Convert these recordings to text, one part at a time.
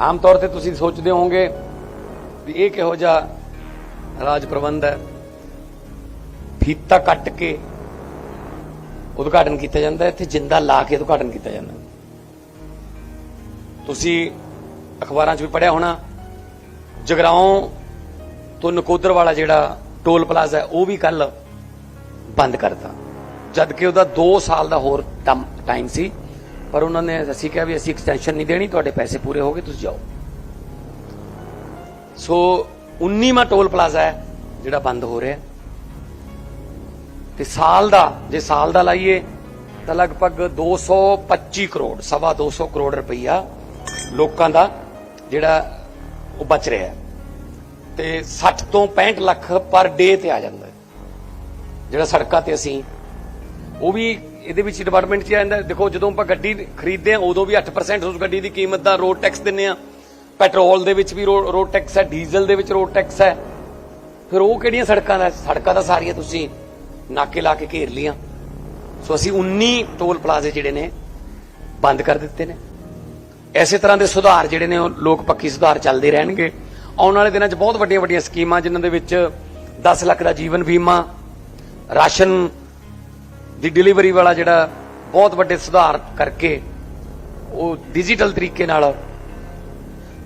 ਆਮ ਤੌਰ ਤੇ ਤੁਸੀਂ ਸੋਚਦੇ ਹੋਵੋਗੇ ਵੀ ਇਹ ਕਿਹੋ ਜਿਹਾ ਰਾਜ ਪ੍ਰਬੰਧ ਹੈ। ਫੀਤਾ ਕੱਟ ਕੇ ਉਦਘਾਟਨ ਕੀਤਾ ਜਾਂਦਾ ਇੱਥੇ ਜਿੰਦਾ ਲਾ ਕੇ ਉਦਘਾਟਨ ਕੀਤਾ ਜਾਂਦਾ ਤੁਸੀਂ ਅਖਬਾਰਾਂ 'ਚ ਵੀ ਪੜਿਆ ਹੋਣਾ, ਜਗਰਾਉਂ ਤੋਂ ਨਕੋਦਰ ਵਾਲਾ ਜਿਹੜਾ ਟੋਲ ਪਲਾਜ਼ਾ ਉਹ ਵੀ ਕੱਲ ਬੰਦ ਕਰਤਾ। ਜਦ ਕਿ ਉਹਦਾ 2 ਸਾਲ ਦਾ ਹੋਰ ਟਾਈਮ ਸੀ। ਪਰ ਉਹਨਾਂ ਨੇ ਅਸੀਂ ਕਿਹਾ ਵੀ ਅਸੀਂ ਐਕਸਟੈਂਸ਼ਨ ਨਹੀਂ ਦੇਣੀ, ਤੁਹਾਡੇ ਪੈਸੇ ਪੂਰੇ ਹੋ ਗਏ, ਤੁਸੀਂ ਜਾਓ। ਸੋ 19ਵਾਂ ਟੋਲ ਪਲਾਜ਼ਾ ਹੈ, ਜਿਹੜਾ ਬੰਦ ਹੋ ਰਿਹਾ ਹੈ। ਤੇ ਸਾਲ ਦਾ, ਜੇ ਸਾਲ ਦਾ ਲਾਈਏ, ਤਾਂ ਲਗਭਗ 225 ਕਰੋੜ, ਸਵਾ 200 ਕਰੋੜ ਰੁਪਈਆ ਲੋਕਾਂ ਦਾ ਜਿਹੜਾ ਉਹ ਬਚ ਰਿਹਾ ਹੈ। ਤੇ 60 ਤੋਂ 65 ਲੱਖ ਪਰ ਡੇ ਤੇ ਆ ਜਾਂਦਾ ਜਿਹੜਾ ਸੜਕਾਂ ਤੇ ਅਸੀਂ, ਉਹ ਵੀ ਇਹਦੇ ਵਿੱਚ ਡਿਪਾਰਟਮੈਂਟ 'ਚ ਆ ਦੇਖੋ, ਜਦੋਂ ਆਪਾਂ ਗੱਡੀ ਖਰੀਦਦੇ ਆ ਉਦੋਂ ਵੀ 8% ਉਸ ਗੱਡੀ ਦੀ ਕੀਮਤ ਦਾ ਰੋਡ ਟੈਕਸ ਦਿੰਨੇ ਆ ਪੈਟਰੋਲ ਦੇ ਵਿੱਚ ਵੀ ਰੋਡ ਟੈਕਸ ਹੈ, ਡੀਜ਼ਲ ਦੇ ਵਿੱਚ ਰੋਡ ਟੈਕਸ ਹੈ। ਫਿਰ ਉਹ ਕਿਹੜੀਆਂ ਸੜਕਾਂ ਦਾ ਸੜਕਾਂ ਦਾ ਸਾਰੀਆਂ ਤੁਸੀਂ ਨਾਕੇ ਲਾ ਕੇ ਘੇਰ ਲੀਆਂ ਸੋ ਅਸੀਂ 19 ਟੋਲ ਪਲਾਜ਼ੇ ਜਿਹੜੇ ਨੇ, ਬੰਦ ਕਰ ਦਿੱਤੇ ਨੇ। ਐਸੇ ਤਰ੍ਹਾਂ ਦੇ ਸੁਧਾਰ ਜਿਹੜੇ ਨੇ, ਉਹ ਲੋਕ ਪੱਖੀ ਸੁਧਾਰ ਚੱਲਦੇ ਰਹਿਣਗੇ। ਆਉਣ ਵਾਲੇ ਦਿਨਾਂ 'ਚ ਬਹੁਤ ਵੱਡੀਆਂ ਵੱਡੀਆਂ ਸਕੀਮਾਂ, ਜਿਨ੍ਹਾਂ ਦੇ ਵਿੱਚ 10 ਲੱਖ ਦਾ ਜੀਵਨ ਬੀਮਾ, ਰਾਸ਼ਨ ਦੀ ਡਿਲੀਵਰੀ ਵਾਲਾ ਜਿਹੜਾ ਬਹੁਤ ਵੱਡੇ ਸੁਧਾਰ ਕਰਕੇ ਉਹ ਡਿਜੀਟਲ ਤਰੀਕੇ ਨਾਲ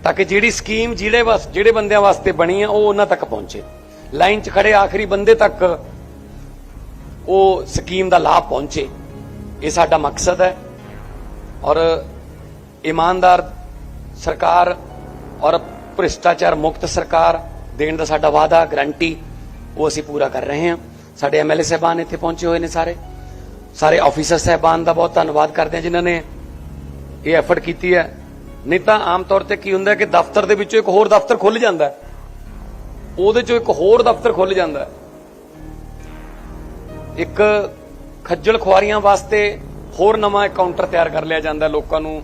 ਤਾਂ ਕਿ ਜਿਹੜੀ ਸਕੀਮ ਜਿਹੜੇ ਵਾਸ ਜਿਹੜੇ ਬੰਦਿਆਂ ਵਾਸਤੇ ਬਣੀ ਹੈ ਉਹ ਉਹਨਾਂ ਤੱਕ ਪਹੁੰਚੇ। ਲਾਈਨ 'ਚ ਖੜੇ ਆਖਰੀ ਬੰਦੇ ਤੱਕ ਉਹ ਸਕੀਮ ਦਾ ਲਾਭ ਪਹੁੰਚੇ। ਇਹ ਸਾਡਾ ਮਕਸਦ ਹੈ ਔਰ ਇਮਾਨਦਾਰ ਸਰਕਾਰ ਔਰ ਭ੍ਰਿਸ਼ਟਾਚਾਰ ਮੁਕਤ ਸਰਕਾਰ ਦੇਣ ਦਾ ਸਾਡਾ ਵਾਅਦਾ ਗਰੰਟੀ ਉਹ ਅਸੀਂ ਪੂਰਾ ਕਰ ਰਹੇ ਹਾਂ। ਸਾਡੇ ਐਮਐਲਏ ਸਾਹਿਬਾਨ ਇੱਥੇ ਪਹੁੰਚੇ ਹੋਏ ਨੇ ਸਾਰੇ। ਸਾਰੇ ਆਫੀਸਰ ਸਾਹਿਬਾਨ ਦਾ ਬਹੁਤ ਧੰਨਵਾਦ ਕਰਦੇ ਹਾਂ ਜਿਨ੍ਹਾਂ ਨੇ ਇਹ ਐਫਰਟ ਕੀਤੀ ਹੈ। ਨਹੀਂ ਤਾਂ ਆਮ ਤੌਰ ਤੇ ਕੀ ਹੁੰਦਾ ਕਿ ਦਫ਼ਤਰ ਦੇ ਵਿੱਚੋਂ ਇੱਕ ਹੋਰ ਦਫ਼ਤਰ ਖੁੱਲ ਜਾਂਦਾ ਉਹਦੇ ਚੋਂ ਇੱਕ ਹੋਰ ਦਫ਼ਤਰ ਖੁੱਲ ਜਾਂਦਾ ਇੱਕ ਖੱਜਲ ਖੁਆਰੀਆਂ ਵਾਸਤੇ ਹੋਰ ਨਵਾਂ ਕਾਊਂਟਰ ਤਿਆਰ ਕਰ ਲਿਆ ਜਾਂਦਾ ਲੋਕਾਂ ਨੂੰ।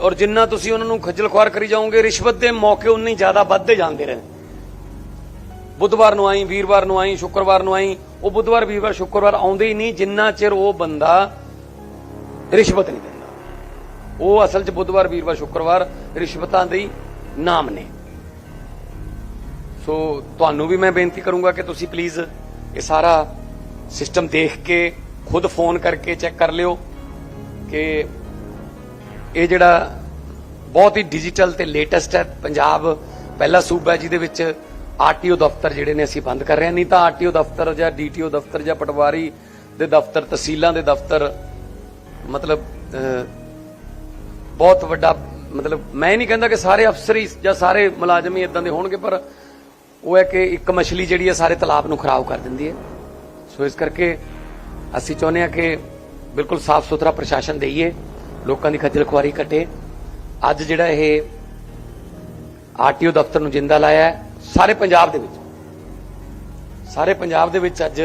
ਔਰ ਜਿੰਨਾ ਤੁਸੀਂ ਉਹਨਾਂ ਨੂੰ ਖੱਜਲ ਖੁਆਰ ਕਰੀ ਜਾਓਗੇ, ਰਿਸ਼ਵਤ ਦੇ ਮੌਕੇ ਉਨੇ ਜ਼ਿਆਦਾ ਵੱਧਦੇ ਜਾਂਦੇ ਰਹੇ ਬੁੱਧਵਾਰ ਨੂੰ ਆਈ, ਵੀਰਵਾਰ ਨੂੰ ਆਈ, ਸ਼ੁੱਕਰਵਾਰ ਨੂੰ ਆਈ। ਉਹ ਬੁੱਧਵਾਰ, ਵੀਰਵਾਰ, ਸ਼ੁੱਕਰਵਾਰ ਆਉਂਦੇ ਹੀ ਨਹੀਂ। ਜਿੰਨਾ ਚਿਰ ਉਹ ਬੰਦਾ ਰਿਸ਼ਵਤ ਨਹੀਂ ਦਿੰਦਾ। ਉਹ ਅਸਲ 'ਚ ਬੁੱਧਵਾਰ, ਵੀਰਵਾਰ, ਸ਼ੁੱਕਰਵਾਰ ਰਿਸ਼ਵਤਾਂ ਦੇ ਨਾਮ ਨੇ। ਸੋ ਤੁਹਾਨੂੰ ਵੀ ਮੈਂ ਬੇਨਤੀ ਕਰੂੰਗਾ ਕਿ ਤੁਸੀਂ ਪਲੀਜ਼ ਇਹ ਸਾਰਾ ਸਿਸਟਮ ਦੇਖ ਕੇ, ਖੁਦ ਫੋਨ ਕਰਕੇ ਚੈੱਕ ਕਰ ਲਿਓ ਕਿ ਇਹ ਜਿਹੜਾ ਬਹੁਤ ਹੀ ਡਿਜੀਟਲ ਤੇ ਲੇਟੈਸਟ ਹੈ। ਪੰਜਾਬ ਪਹਿਲਾ ਸੂਬਾ ਜਿਹਦੇ ਵਿੱਚ ਆਰਟੀਓ ਦਫ਼ਤਰ ਜਿਹੜੇ ਨੇ ਅਸੀਂ ਬੰਦ ਕਰ ਰਹੇ ਹਾਂ। ਨਹੀਂ ਤਾਂ ਆਰਟੀਓ ਦਫ਼ਤਰ ਜਾਂ ਡੀਟੀਓ ਦਫ਼ਤਰ ਜਾਂ ਪਟਵਾਰੀ ਦੇ ਦਫ਼ਤਰ, ਤਹਿਸੀਲਾਂ ਦੇ ਦਫ਼ਤਰ, ਮਤਲਬ ਬਹੁਤ ਵੱਡਾ, ਮਤਲਬ, ਮੈਂ ਨਹੀਂ ਕਹਿੰਦਾ ਕਿ ਸਾਰੇ ਅਫਸਰ ਹੀ ਜਾਂ ਸਾਰੇ ਮੁਲਾਜ਼ਮ ਹੀ ਇਦਾਂ ਦੇ ਹੋਣਗੇ, ਪਰ ਉਹ ਹੈ ਕਿ ਇੱਕ ਮਛਲੀ ਜਿਹੜੀ ਹੈ ਸਾਰੇ ਤਲਾਬ ਨੂੰ ਖਰਾਬ ਕਰ ਦਿੰਦੀ ਹੈ। ਸੋ ਇਸ ਕਰਕੇ ਅਸੀਂ ਚਾਹੁੰਦੇ ਹਾਂ ਕਿ ਬਿਲਕੁਲ ਸਾਫ਼ ਸੁਥਰਾ ਪ੍ਰਸ਼ਾਸਨ ਦੇਈਏ, ਲੋਕਾਂ ਦੀ ਖੱਜਲ ਖੁਆਰੀ ਘਟੇ। ਅੱਜ ਜਿਹੜਾ ਇਹ ਆਰਟੀਓ ਦਫ਼ਤਰ ਨੂੰ ਜਿੰਦਾ ਲਾਇਆ ਹੈ ਸਾਰੇ ਪੰਜਾਬ ਦੇ ਵਿੱਚ। ਸਾਰੇ ਪੰਜਾਬ ਦੇ ਵਿੱਚ ਅੱਜ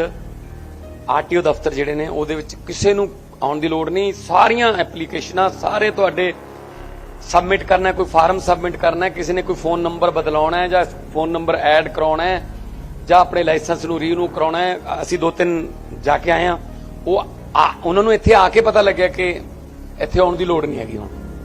ਆਰਟੀਓ ਦਫ਼ਤਰ ਜਿਹੜੇ ਨੇ, ਉਹਦੇ ਵਿੱਚ ਕਿਸੇ ਨੂੰ ਆਉਣ ਦੀ ਲੋੜ ਨਹੀਂ। ਸਾਰੀਆਂ ਐਪਲੀਕੇਸ਼ਨਾਂ ਸਾਰੇ ਤੁਹਾਡੇ ਸਬਮਿਟ ਕਰਨਾ ਕੋਈ ਫਾਰਮ ਸਬਮਿਟ ਕਰਨਾ ਕਿਸੇ ਨੇ ਕੋਈ ਫੋਨ ਨੰਬਰ ਬਦਲਾਉਣਾ ਹੈ ਜਾਂ ਫੋਨ ਨੰਬਰ ਐਡ ਕਰਾਉਣਾ ਹੈ ਜਾਂ ਆਪਣੇ ਲਾਇਸੈਂਸ ਨੂੰ ਰੀਨਿਊ ਕਰਾਉਣਾ ਹੈ। ਅਸੀਂ ਦੋ ਤਿੰਨ ਜਾ ਕੇ ਆਏ ਆ ਉਹ ਆ- ਉਹਨਾਂ ਨੂੰ ਇੱਥੇ ਆ ਕੇ ਪਤਾ ਲੱਗਿਆ ਕਿ ਇੱਥੇ ਆਉਣ ਦੀ ਲੋੜ ਨਹੀਂ ਹੈਗੀ ਹੁਣ।